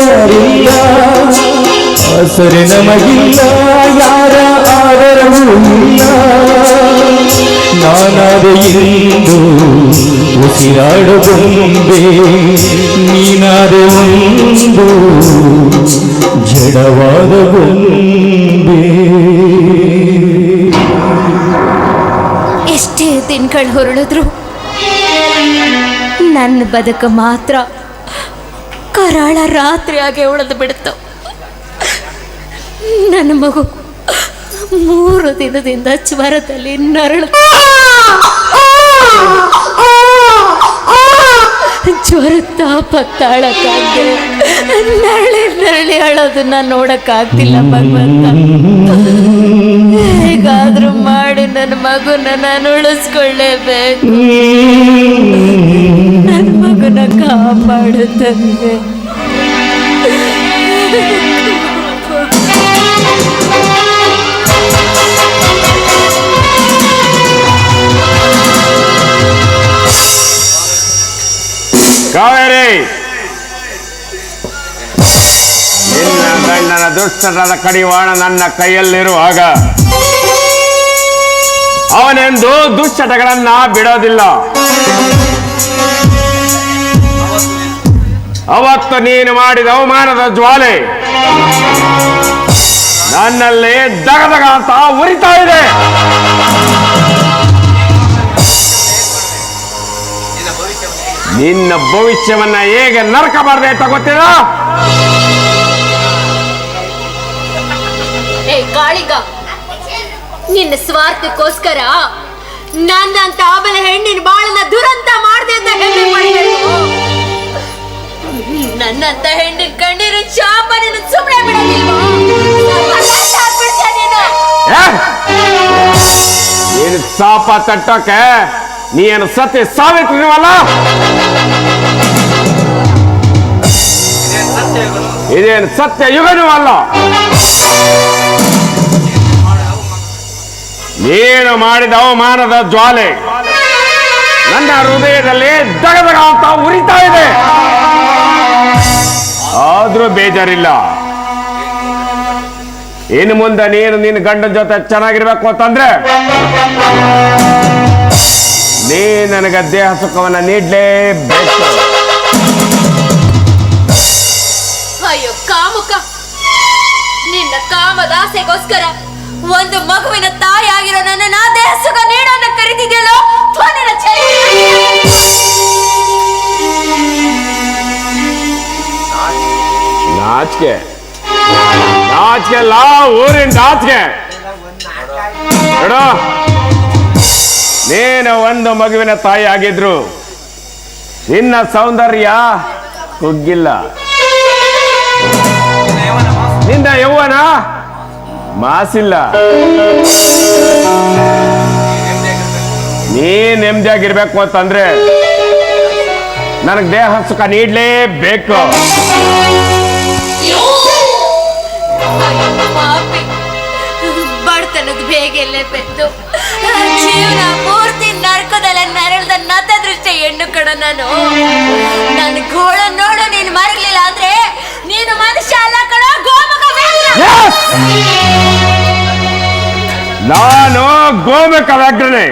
ಯಾರಿಲ್ಲ? ಆಸರೆ ನಮಗಿಲ್ಲ ಯಾರ ಆದರವೂ ಇಲ್ಲ. ನಾನಾದೆ ಇಂದು ನೀನಾದೆ ಒಂದು ಜಡವಾದ ಎಷ್ಟೇ ದಿನಗಳು ಹೊರಳಿದ್ರು, ನನ್ನ ಬದುಕು ಮಾತ್ರ ಕರಾಳ ರಾತ್ರಿಯಾಗೆ ಉಳಿದು ಬಿಡ್ತು. ನನ್ನ ಮಗು ಮೂರು ದಿನದಿಂದ ಜ್ವರದಲ್ಲಿ ನರಳು ಜ್ವರ ತಾಪ ತಾಳಕ್ಕಾಗ್ದೆ ನರಳಿ ನರಳಿ ಅಳೋದನ್ನ ನೋಡಕ್ಕಾಗ್ತಿಲ್ಲ ಭಗವಂತ. ಹೇಗಾದ್ರೂ ಮಾಡಿ ನನ್ನ ಮಗುನ ನಾನು ಉಳಿಸ್ಕೊಳ್ಳೇಬೇಕು. ತಂದೆ ಕಾವೇರಿ ನಿನ್ನ ಗಂಡನ ದುಷ್ಟರದ ಕಡಿವಾಣ ನನ್ನ ಕೈಯಲ್ಲಿರುವಾಗ ಅವನೆಂದು ದುಶ್ಚಟಗಳನ್ನ ಬಿಡೋದಿಲ್ಲ. ಅವತ್ತು ನೀನು ಮಾಡಿದ ಅವಮಾನದ ಜ್ವಾಲೆ ನನ್ನಲ್ಲಿ ದಗದಗ ಅಂತ ಉರಿತಾ ಇದೆ. ನಿನ್ನ ಭವಿಷ್ಯವನ್ನ ಹೇಗೆ ನರಕ ಅಂತ ಗೊತ್ತಿಲ್ಲ? ಕಾಳಿಗ, ನಿನ್ನ ಸ್ವಾರ್ಥಕ್ಕೋಸ್ಕರ ನನ್ನಂತ ಆಮೇಲೆ ಹೆಣ್ಣಿನ ಬಾಳನ್ನ ದುರಂತ ಮಾಡ್ದೆ ಅಂತ ಹೆಮ್ಮೆ ನನ್ನಂತ ಹೆಣ್ಣಿನ ಕಣ್ಣೀರಿನ ಶಾಪ ನಿನ್ನ ಸುಮ್ಮನೆ ನೀನು. ಏನು ನೀನು ಸಾಪ ತಟ್ಟೋಕೆ? ನೀನು ಸತ್ಯ ಸಾವಿತ್ರಿವಲ್ಲ ಇದೇನು ಸತ್ಯ ಯುಗನೂ ಅಲ್ಲ ನೀನು ಮಾಡಿದ ಅವಮಾನದ ಜ್ವಾಲೆ ನನ್ನ ಹೃದಯದಲ್ಲಿ ದಗದಗ ಅಂತ ಉರಿತಾ ಇದೆ. ಆದ್ರೂ ಬೇಜಾರಿಲ್ಲ. ಇನ್ನು ಮುಂದೆ ನೀನು ನಿನ್ನ ಗಂಡನ ಜೊತೆ ಚೆನ್ನಾಗಿರ್ಬೇಕು ಅಂತಂದ್ರೆ ನೀ ನನಗೆ ದೇಹ ಸುಖವನ್ನ ನೀಡ್ಲೇಬೇಕು. ಅಯ್ಯೋ, ಕಾಮುಕ. ನಿನ್ನ ಕಾಮದಾಸೆಗೋಸ್ಕರ ಒಂದು ಮಗುವಿನ ತಾಯಿ ಆಗಿರೋ ನನ್ನ ನಾ ದೇಹ ಸುಖ ನೀಡೋದಕ್ಕೆ ಕರಿತಿದ್ಯಲ್ಲೋ? ನಾಚಿಕೆ. ನಾಚಿಕೆ ಅಲ್ಲ, ಊರಿನ ನಾಚಿಕೆ. ನೀನು ಒಂದು ಮಗುವಿನ ತಾಯಿ ಆಗಿದ್ರು, ನಿನ್ನ ಸೌಂದರ್ಯ ಕುಗ್ಗಿಲ್ಲ. ನಿನ್ನ ಯೌವನ ಮಾಸಿಲ್ಲ. ನೀ ನೆಮ್ಮದಿಯಾಗಿರ್ಬೇಕು ಅಂತಂದ್ರೆ, ನನಗೆ ದೇಹ ಸುಖ ನೀಡ್ಲೇಬೇಕು. ಪಾಪಿ. ಬಡತನದ ಬೇಗೆಲ್ಲೇ ಬೆದ್ದು ಜೀವನ ಪೂರ್ತಿ ನರ್ಕದಲ್ಲ ನರಳದ ನತ ದೃಷ್ಟಿ ಹೆಣ್ಣು ಕಣ ನಾನು. ನನ್ನ ಗೋಳ ನೋಡು, ನೀನು ಮರಲಿಲ್ಲ ಅಂದ್ರೆ ನೀನು ಮನುಷ್ಯ ಅಲ್ಲ ಕಣ ನಾನು ಗೋಮುಖ ವ್ಯಾಘ್ರನೆ.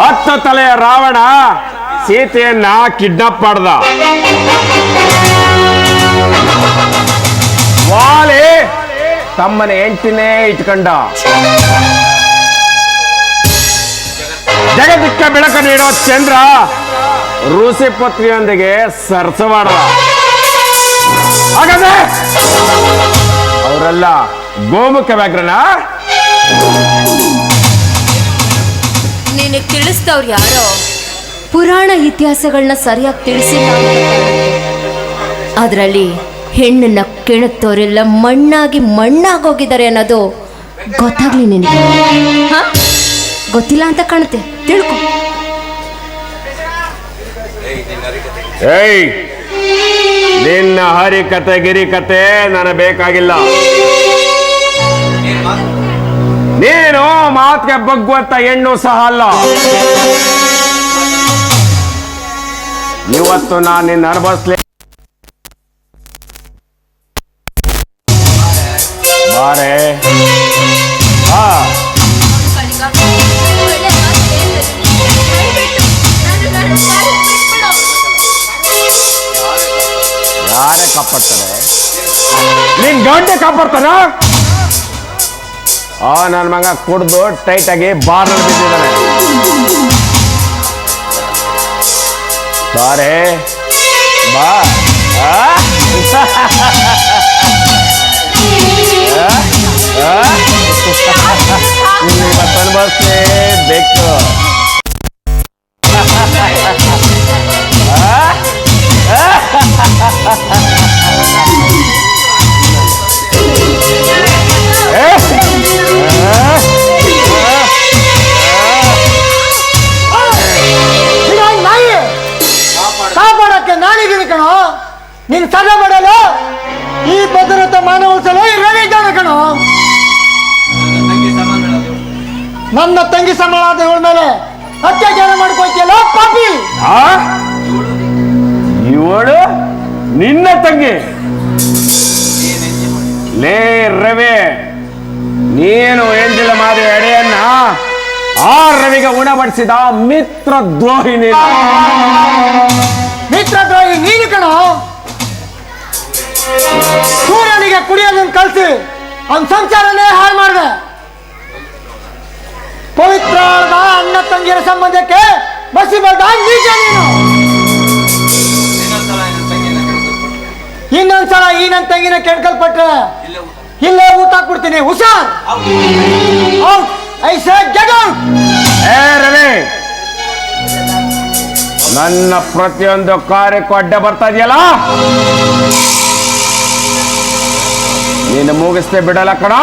ಹತ್ತು ತಲೆಯ ರಾವಣ ಸೀತೆಯನ್ನ ಕಿಡ್ನಾಪ್ ಮಾಡ್ದ. ವಾಲಿ ತಮ್ಮನ ಹೆಂಡತಿನೇ ಇಟ್ಕೊಂಡ. ಜಗತ್ತಿಕ್ಕ ಬೆಳಕು ನೀಡೋ ಚಂದ್ರ ಋಷಿ ಪತ್ನಿಯೊಂದಿಗೆ ಸರಸವಾಡ ಅವರೆಲ್ಲ ಗೋಮುಖ ವ್ಯಾಗ್ರಣ ನಿನಗೆ ತಿಳಿಸ್ತವ್ರು ಯಾರೋ? ಪುರಾಣ ಇತಿಹಾಸಗಳನ್ನ ಸರಿಯಾಗಿ ತಿಳಿಸಿಲ್ಲ. ಅದರಲ್ಲಿ ಹೆಣ್ಣನ್ನ ಕೆಣಕ್ತವರೆಲ್ಲ ಮಣ್ಣಾಗಿ ಮಣ್ಣಾಗೋಗಿದ್ದಾರೆ ಅನ್ನೋದು ಗೊತ್ತಾಗ್ಲಿ ನಿನಗೆ? ಗೊತ್ತಿಲ್ಲ ಅಂತ ಕಾಣುತ್ತೆ. ತಿಳ್ಕೊ. ಏಯ್, ನಿನ್ನ ಹರಿ ಕತೆ ಗಿರಿ ಕತೆ ನನಗೆ ಬೇಕಾಗಿಲ್ಲ. ನೀನು ಮಾತಿಗೆ ಬಗ್ಗುವಂತ ಹೆಣ್ಣು ಸಹ ಅಲ್ಲ. ಇವತ್ತು ನಾನು ನಿನ್ನ ಅನುಭವಿಸ್ಲಿ ಬಾರೆ ಹಾ ಒಳ್ಳೆ ಮಾತು ಹೇಳಿದ್ರೆ ದಯವಿಟ್ಟು ನನ್ನ ಗಂಡ ಬಾಯಿ ಬಿಟ್ಬಿಡು. ಯಾರೇ ಕಾಪಾಡ್ತಾರೆ ನಿನ್ ಗಂಟೆ ಕಾಪಾಡ್ತಾನ ಆ ನನ್ನ ಮಗ ಕುಡ್ದು ಟೈಟ್ ಆಗಿ ಬಾರ್ ಬಿದ್ದಿದ್ದಾನೆ ಬಾರೆ ಬಾ ಆ? ನನ್ನ ತಂಗಿ ಸಂಬಳ ಇವಳ ಮೇಲೆ ಅತ್ಯಾಚಾರ ಮಾಡ್ಕೋತಿಯಲ್ಲ ಪಾಪಿ! ಆ? ಇವಳು ನಿನ್ನ ತಂಗಿ. ಲೇ ರವಿ ನೀನು ಎಂದಿಲ್ಲ ಮಾದಿ ಎಡೆಯನ್ನ ಆ ರವಿಗೆ ಉಣಬಡಿಸಿದ ಮಿತ್ರ ದ್ರೋಹಿ ನೀನು. ಮಿತ್ರ ದ್ರೋಹಿ ನೀನು ಕಣೋ. ಸೂರ್ಯನಿಗೆ ಕುಡಿಯೋದನ್ನ ಕಲ್ಸಿ ಅವ್ನ ಸಂಚಾರನೇ ಹಾಳು ಮಾಡಿದೆ. ಪವಿತ್ರವಾದ ಅಣ್ಣ ತಂಗಿಯರ ಸಂಬಂಧಕ್ಕೆ ಬಸಿ ನೀನು. ಇನ್ನೊಂದ್ಸಲ ಈ ನನ್ನ ತಂಗಿನ ಕೆಡ್ಕಲ್ಪಟ್ರೆ ಇಲ್ಲೇ ಊಟ. ಹಾಕ್ಬಿಡ್ತೀನಿ ಹುಷಾರ್. ಐ ಸೇ ಗೆಟ್ ಔಟ್ ಏ ರವಿ. ನನ್ನ ಪ್ರತಿಯೊಂದು ಕಾರ್ಯಕ್ಕೂ ಅಡ್ಡ ಬರ್ತಾ ಇದೆಯಲ್ಲ? ನೀನು ಮುಗಿಸ್ತೇ ಬಿಡಲ್ಲ ಕಣ?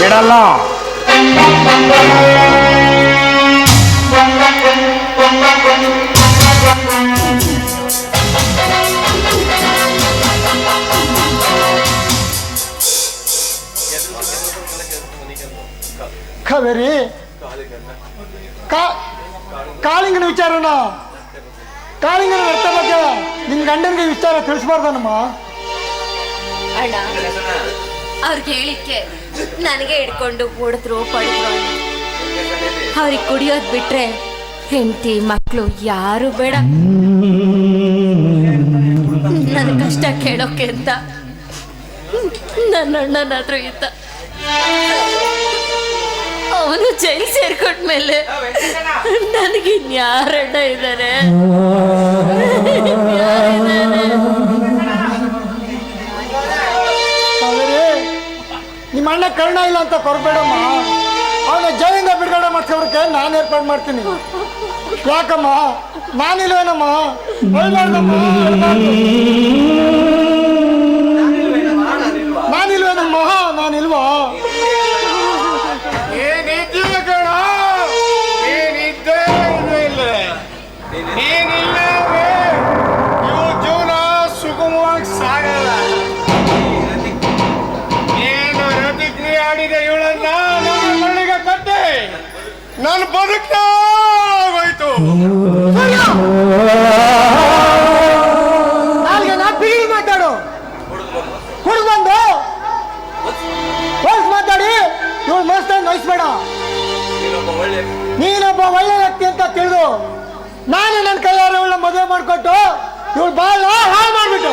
ಬಿಡಲ್ಲ. కవేరి కాళింగని విచారణ కాళింగని వ్యర్థ నిన్న గండనికి విచారణ తెలిసిపోతానమ్మా ಅವ್ರಿಗೆ ಹೇಳಿಕ್ಕೆ ನನಗೆ ಹಿಡ್ಕೊಂಡು ಹೊಡೆದ್ರು ಪಡೆದ್ರು ಅವ್ರಿಗೆ ಕುಡಿಯೋದ್ ಬಿಟ್ರೆ ಹೆಂಡತಿ ಮಕ್ಕಳು ಯಾರು ಬೇಡ. ನನ್ನ ಕಷ್ಟ ಕೇಳೋಕೆ ಅಂತ. ನನ್ನ ಅಣ್ಣನಾದ್ರೂ ಇದ್ದ. ಅವನು ಜೈಲ್ ಸೇರ್ಕೊಂಡ್ಮೇಲೆ ನನಗೆ ಇನ್ಯಾರಣ್ಣ ಇದ್ದಾರೆ ಕರ್ಣ ಇಲ್ಲ ಅಂತ ಕೊರಬೇಡಮ್ಮ. ಅವನ ಜೈಲಿಂದ ಬಿಡುಗಡೆ ಮಾಡ್ಸೋದಕ್ಕೆ ನಾನು ಏರ್ಪಾಡು ಮಾಡ್ತೀನಿ. ಯಾಕಮ್ಮ? ನಾನಿಲ್ವೇನಮ್ಮ. ನಾನಿಲ್ವೇನಮ್ಮ ನಾನಿಲ್ವಾ ನನ್ನ ಬದುಕ ಹೋಯ್ತು ನಾಲ್ಗೆ ನಾ ಬಿಗಿ ಮಾತಾಡು. ಹುಡುಗ ಬಂದು ಹೋಲ್ಸ್ ಮಾತಾಡಿ. ಇವಳು ಮನಸ್ಸನ್ನ ನೋಯಿಸ್ಬೇಡ ನೀನೊಬ್ಬ ಒಳ್ಳೆ ವ್ಯಕ್ತಿ ಅಂತ ತಿಳಿದು ನಾನು ನನ್ನ ಕೈಯಾರ ಇವಳ ಮದುವೆ ಮಾಡಿಕೊಟ್ಟು ಇವಳು ಬಾಳ ಹಾಳು ಮಾಡಿಬಿಟ್ಟು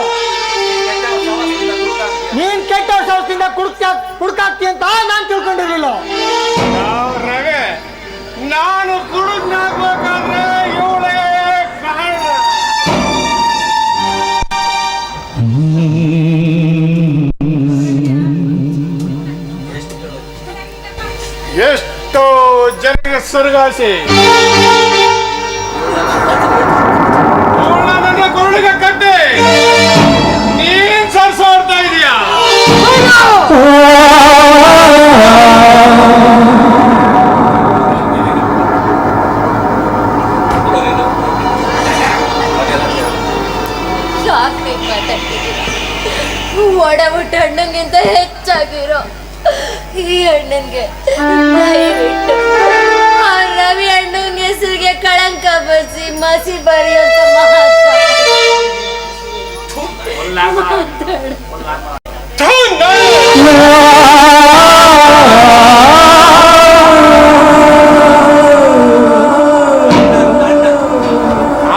ನೀನ್ ಕೆಟ್ಟ ಸಂಸ್ಥೆಯಿಂದ ಕುಡ್ಕ ಕುಡ್ಕಾಕ್ತಿ ಅಂತ ನಾನು ತಿಳ್ಕೊಂಡಿರ್ಲಿಲ್ಲ. ಎಷ್ಟೋ ಜನರಿಗೆ ಸ್ವರ್ಗಾಸಿ ನನ್ನ ಕುರುಳಿಗೆ ಕಟ್ಟಿ. ನೀನ್ ಸರ್ಸೋಡ್ತಾ ಇದೀಯಾ? ಯಾಕೆ ಈ ಅಣ್ಣನ್ಗೆ. ದಯವಿಟ್ಟು ಆ ರವಿ ಹೆಸರಿಗೆ ಕಳಂಕ ಬಸಿ ಮಸಿ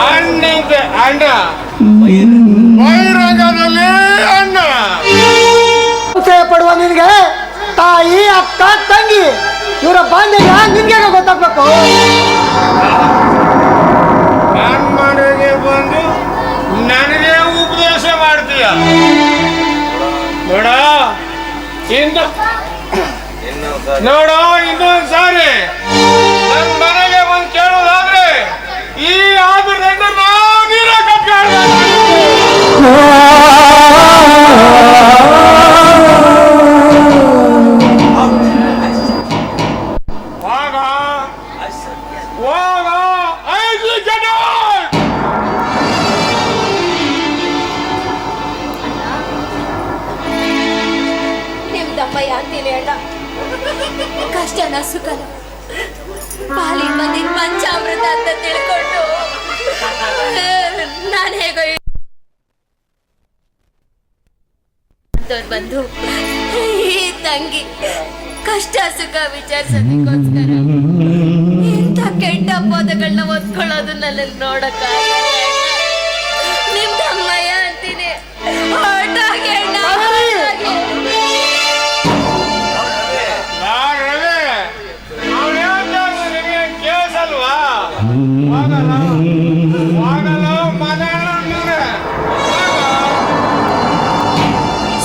ಅಣ್ಣಂತೆ ಅಣ್ಣ. ಬಹಿರಂಗದಲ್ಲಿ ಅಣ್ಣ. ಸಂಶಯ ಪಡುವ ನಿನಗೆ? ಅಕ್ಕ ತಂಗಿ ಇವರ ಬಾಂಧವ್ಯ ನಿಮ್ಗೆ ಗೊತ್ತಾಗ್ಬೇಕು? ಮನೆಗೆ ಬಂದು ನನಗೆ ಉಪದೇಶ ಮಾಡ್ತೀಯ? ನೋಡ ಇನ್ನು ನೋಡ ಇನ್ನೊಂದ್ಸಾರಿ. ನನ್ನ ಅಂತವ್ರು ಬಂದು ಈ ತಂಗಿ ಕಷ್ಟ ಸುಖ ವಿಚಾರಿಸೋದಕ್ಕೋಸ್ಕರ ಇಂಥ ಕೆಟ್ಟ ಪದಗಳನ್ನ ಓದ್ಕೊಳ್ಳೋದು ನನ್ನಲ್ಲಿ ನೋಡಕ್ಕ ನಿಮ್ದಮ್ಮಯ್ಯ ಅಂತೀನಿ.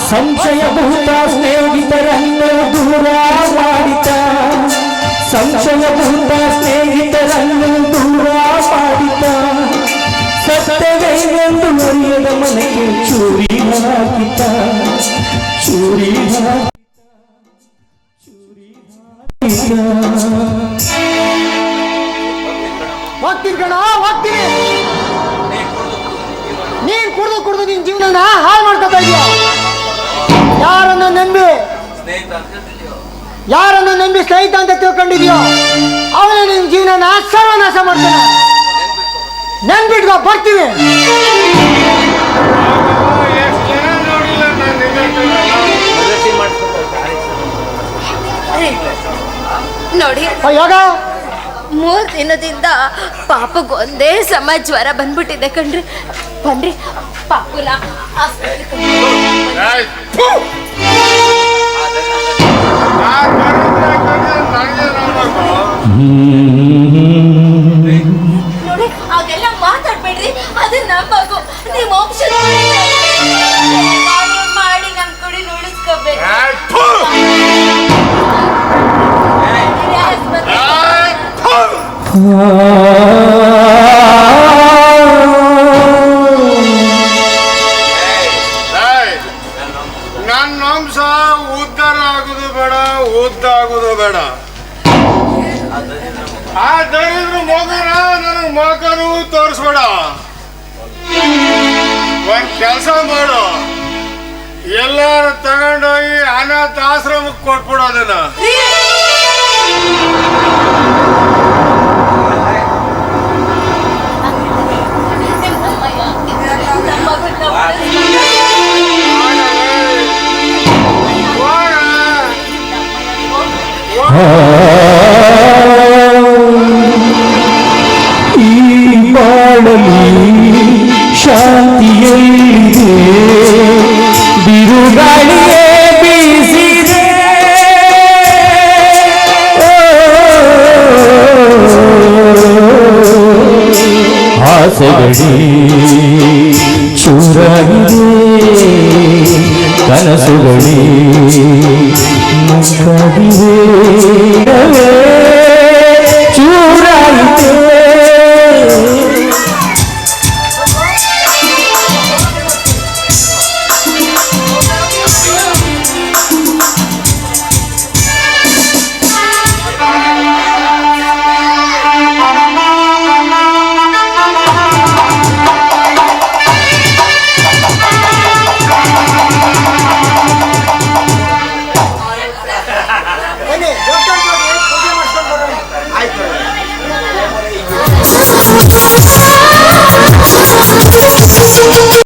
ಸಂಶಯ ಭೂತ ಸ್ನೇಹಿತರನ್ನು ದೂರ ಮಾಡಿತ ಸಂಶಯ ಭೂತ ಸ್ನೇಹಿತರನ್ನು ದೂರ ಮಾಡಿತ ಸತ್ಯವೇನೆಂದು ಅರಿಯದ ಮನೆಗೆ ಚೂರಿ ಹಾಕಿತ. ಚೂರಿ ಚೂರಿ ಹೋಗ್ತೀನಿ ಕಣ ಹೋಗ್ತೀನಿ ನೀನ್ ಕುಡ್ದು ಕುಡ್ದು ನಿನ್ ಜೀವನ ಹಾಳು ಮಾಡ್ಕೊತಾ ಇದೀಯ? ಯಾರನ್ನ ನಂಬಿ? ಯಾರನ್ನು ನಂಬಿ ಸ್ನೇಹಿತ ಅಂತ ತಿಳ್ಕೊಂಡಿದ್ಯೋ? ಅವನೇ ನಿನ್ ಜೀವನನ ಸರ್ವನಾಶ ಮಾಡ್ತಾನೆ. ನೆನ್ಬಿಟ್ಕೋ ಬರ್ತೀವಿ ನೋಡಿ. ಯೋಗ ಮೂರ್ ದಿನದಿಂದ ಪಾಪಗ ಒಂದೇ ಸಮ ಜ್ವರ ಬಂದ್ಬಿಟ್ಟಿದೆ ಕಣ್ರಿ. ಬನ್ರಿ ಪಾಪುನ ನೋಡಿ ಹಾಗೆಲ್ಲ ಮಾತಾಡ್ಬೇಡ್ರಿ. ಅದು ನಮ್ಮ ನೀವು ವಂಶದ ಮಾಡಿ ಮಾಡಿ ನಮ್ ಕುಡಿ ನುಡಿಸ್ಕೋಬೇಕು. ನನ್ನ ಅಂಶ ಉದ್ಧಾರ ಆಗುದು ಬೇಡ ಉದ್ದ ಉದ್ದಾಗುದು ಬೇಡ ಆ ದರಿದ್ರ ಮಗನ ನನಗೆ ಮಗನು ತೋರಿಸ್ಬೇಡ. ಒಂದ್ ಕೆಲಸ ಮಾಡು. ಎಲ್ಲಾರು ತಗೊಂಡೋಗಿ ಅನಾಥ ಆಶ್ರಮಕ್ಕೆ ಕೊಟ್ಬಿಡು ಈ ಮಾಡಲಿ ಶಾಂತಿಯಲ್ಲಿದೆ ಬಿರುಗಾಳಿಯೇ ಬೀಸಿದೆ ಆಸೆಗಡಿ ಚೂರಾಗಿದೆ ಕನಸುಗಳಿ கவிரே